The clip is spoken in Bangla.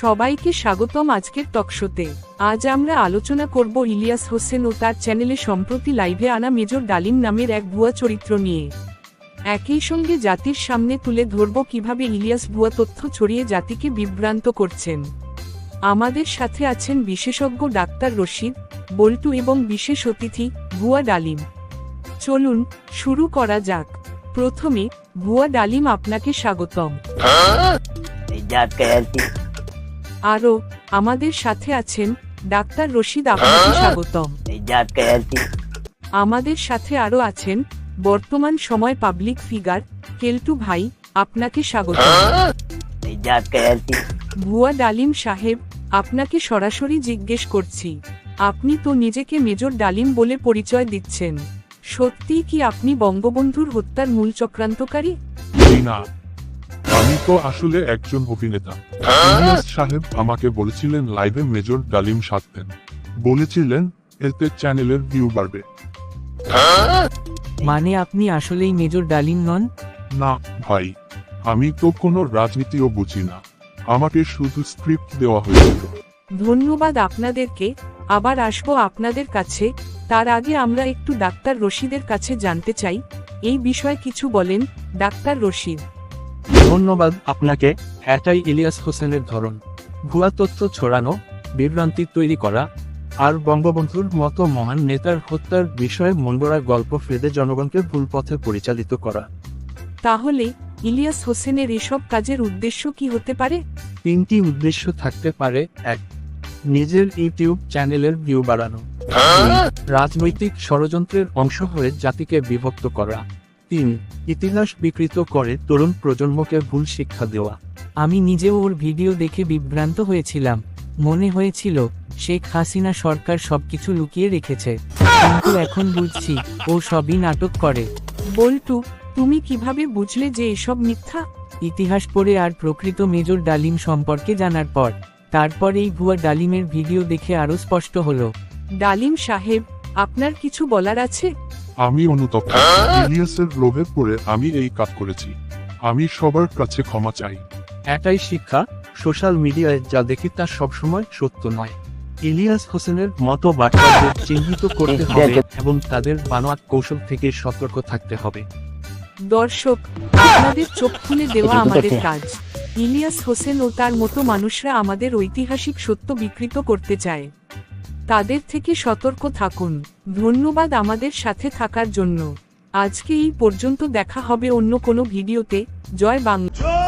সবাইকে স্বাগতম আজকের টকশোতে আজ আমরা আলোচনা করব ইলিয়াস হোসেন ও তার চ্যানেলে সম্প্রতি লাইভে আনা মেজর ডালিম নামের এক ভুয়া চরিত্র নিয়ে। একই সঙ্গে জাতির সামনে তুলে ধরব কীভাবে ইলিয়াস ভুয়া তথ্য ছড়িয়ে জাতিকে বিভ্রান্ত করছেন। আমাদের সাথে আছেন বিশেষজ্ঞ ডাক্তার রশিদ বল্টু এবং বিশেষ অতিথি ভুয়া ডালিম। চলুন শুরু করা যাক। প্রথমে ভুয়া ডালিম আপনাকে স্বাগতম। হ্যাঁ? আরও আমাদের সাথে আছেন ডাক্তার রশিদ আপনাকে হ্যাঁ? স্বাগতম। আমাদের সাথে আরও আছেন বর্তমান সময় পাবলিক ফিগার কেলটু ভাই আপনাকে স্বাগত ভুয়া ডালিম সাহেব আপনাকে সরাসরি জিজ্ঞেস করছি। আপনি তো নিজেকে মেজর ডালিম বলে পরিচয় দিচ্ছেন। সত্যি কি আপনি বঙ্গবন্ধুর হত্যার মূল চক্রান্তকারী? না। তো আসলে একজন অভিনেতা। ইলিয়াস সাহেব আমাকে বলেছিলেন লাইভে মেজর ডালিম সাধতেন বলেছিলেন এতে চ্যানেলের ভিউ বাড়বে। মানে আপনি আসলেই মেজর ডালিম নন? না ভাই। আমি তো কোনো রাজনীতিও বুঝি না। আমাকে শুধু স্ক্রিপ্ট দেওয়া হয়েছিল। ধন্যবাদ আপনাদেরকে। আবার আসব আপনাদের কাছে। তার আগে আমরা একটু ডাক্তার রশিদের কাছে জানতে চাই। এই বিষয়ে কিছু বলেন ডাক্তার রশিদ। ধন্যবাদ আপনাকে এটাই ইলিয়াস হোসেনের ধরন। ভুয়া তথ্য ছড়ানো বিভ্রান্তি তৈরি করা আর বঙ্গবন্ধুর মতো মহান নেতার হত্যার বিষয়ে মনগড়া গল্প ফেদে জনগণকে ভুল পথে পরিচালিত করা। তাহলে ইলিয়াস হোসেনের এসব কাজের উদ্দেশ্য কি হতে পারে? তিনটি উদ্দেশ্য থাকতে পারে। এক নিজের ইউটিউব চ্যানেলের ভিউ বাড়ানো। রাজনৈতিক ষড়যন্ত্রের অংশ হয়ে জাতিকে বিভক্ত করা। তিন ইতিহাস বিকৃত করে তরুণ প্রজন্মকে ভুল শিক্ষা দেওয়া। আমি নিজেও ওর ভিডিও দেখে বিভ্রান্ত হয়েছিলাম। মনে হয়েছিল শেখ হাসিনা সরকার সবকিছু লুকিয়ে রেখেছে। কিন্তু এখন বুঝছি ও সবই নাটক করে। বল্টু তুমি কীভাবে বুঝলে যে এসব মিথ্যা? ইতিহাস পড়ে আর প্রকৃত মেজর ডালিম সম্পর্কে জানার পর তারপর এই ভুয়া ডালিমের ভিডিও দেখে আরও স্পষ্ট হলো। ডালিম সাহেব আপনার কিছু বলার আছে? আমি অনুতপ্ত। ইলিয়াসের লোভে পড়ে আমি এই কাজ করেছি। আমি সবার কাছে ক্ষমা চাই। এটাই শিক্ষা সোশ্যাল মিডিয়ায় যা দেখি তা সবসময় সত্য নয়। ইলিয়াস হোসেনের মতো বার্তাদের চিহ্নিত করতে হবে এবং তাদের বানোয়াট কৌশল থেকে সতর্ক থাকতে হবে। দর্শক আপনাদের চোখ খুলে দেওয়া আমাদের কাজ। ইলিয়াস হোসেন ও তার মতো মানুষরা আমাদের ঐতিহাসিক সত্য বিকৃত করতে চায়। তাদের থেকে সতর্ক থাকুন। ধন্যবাদ আমাদের সাথে থাকার জন্য। আজকে এই পর্যন্ত দেখা হবে অন্য কোনো ভিডিওতে। জয় বাংলা।